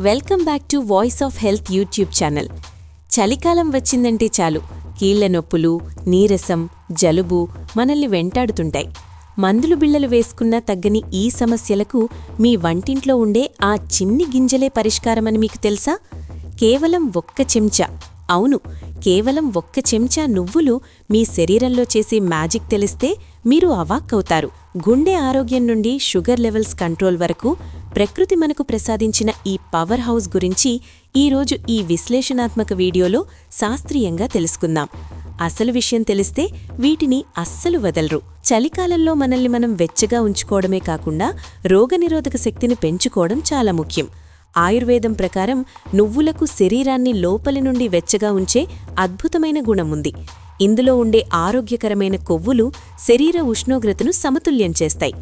Welcome back to Voice of Health YouTube channel. చలికాలం వచ్చిందంటే చాలు. కీళ్ళ నొప్పులు నీరసం జలుబు మనల్ని వెంటాడుతుంటాయి. మందులు బిళ్ళలు వేసుకున్నా తగ్గని ఈ సమస్యలకు మీ వంటింట్లో ఉండే ఆ చిన్ని గింజలే పరిష్కారమని మీకు తెలుసా? కేవలం ఒక్క చెంచా. అవును కేవలం ఒక్క చెంచా నువ్వులు మీ శరీరంలో చేసే మ్యాజిక్ తెలిస్తే మీరు అవాక్కవుతారు. గుండె ఆరోగ్యం నుండి షుగర్ లెవెల్స్ కంట్రోల్ వరకు ప్రకృతి మనకు ప్రసాదించిన ఈ పవర్ హౌస్ గురించి ఈరోజు ఈ విశ్లేషణాత్మక వీడియోలో శాస్త్రీయంగా తెలుసుకుందాం. అసలు విషయం తెలిస్తే వీటిని అస్సలు వదలరు. చలికాలంలో మనల్ని మనం వెచ్చగా ఉంచుకోవడమే కాకుండా రోగనిరోధక శక్తిని పెంచుకోవడం చాలా ముఖ్యం. ఆయుర్వేదం ప్రకారం నువ్వులకు శరీరాన్ని లోపలి నుండి వెచ్చగా ఉంచే అద్భుతమైన గుణముంది ఇందులో ఉండే ఆరోగ్యకరమైన కొవ్వులు శరీర ఉష్ణోగ్రతను సమతుల్యం చేస్తాయి.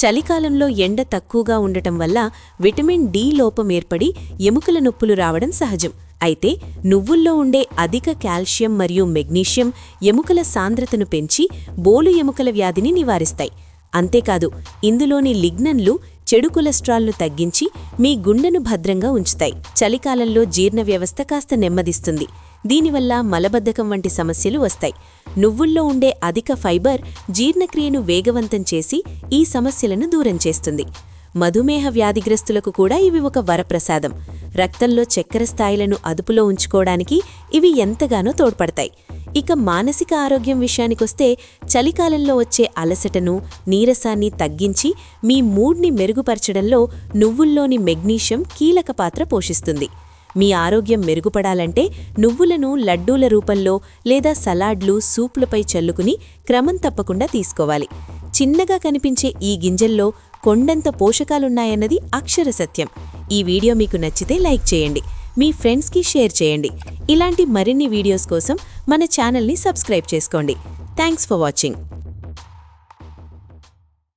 చలికాలంలో ఎండ తక్కువగా ఉండటం వల్ల విటమిన్ డి లోపం ఏర్పడి ఎముకల నొప్పులు రావడం సహజం. అయితే నువ్వుల్లో ఉండే అధిక కాల్షియం మరియు మెగ్నీషియం ఎముకల సాంద్రతను పెంచి బోలు ఎముకల వ్యాధిని నివారిస్తాయి. అంతేకాదు ఇందులోని లిగ్నన్లు చెడు కొలెస్ట్రాల్ను తగ్గించి మీ గుండెను భద్రంగా ఉంచుతాయి. చలికాలంలో జీర్ణ వ్యవస్థ కాస్త నెమ్మదిస్తుంది. దీనివల్ల మలబద్ధకం వంటి సమస్యలు వస్తాయి. నువ్వుల్లో ఉండే అధిక ఫైబర్ జీర్ణక్రియను వేగవంతం చేసి ఈ సమస్యలను దూరం చేస్తుంది. మధుమేహ వ్యాధిగ్రస్తులకు కూడా ఇవి ఒక వరప్రసాదం. రక్తంలో చక్కెర స్థాయిలను అదుపులో ఉంచుకోవడానికి ఇవి ఎంతగానో తోడ్పడతాయి. ఇక మానసిక ఆరోగ్యం విషయానికొస్తే చలికాలంలో వచ్చే అలసటను నీరసాన్ని తగ్గించి మీ మూడ్ని మెరుగుపరచడంలో నువ్వుల్లోని మెగ్నీషియం కీలక పాత్ర పోషిస్తుంది. మీ ఆరోగ్యం మెరుగుపడాలంటే నువ్వులను లడ్డూల రూపంలో లేదా సలాడ్లు సూప్లపై చల్లుకుని క్రమం తప్పకుండా తీసుకోవాలి. చిన్నగా కనిపించే ఈ గింజల్లో కొండంత పోషకాలున్నాయన్నది అక్షర సత్యం. ఈ వీడియో మీకు నచ్చితే లైక్ చేయండి. మీ ఫ్రెండ్స్కి షేర్ చేయండి. ఇలాంటి మరిన్ని వీడియోస్ కోసం మన ఛానల్ని సబ్స్క్రైబ్ చేసుకోండి. Thanks for watching.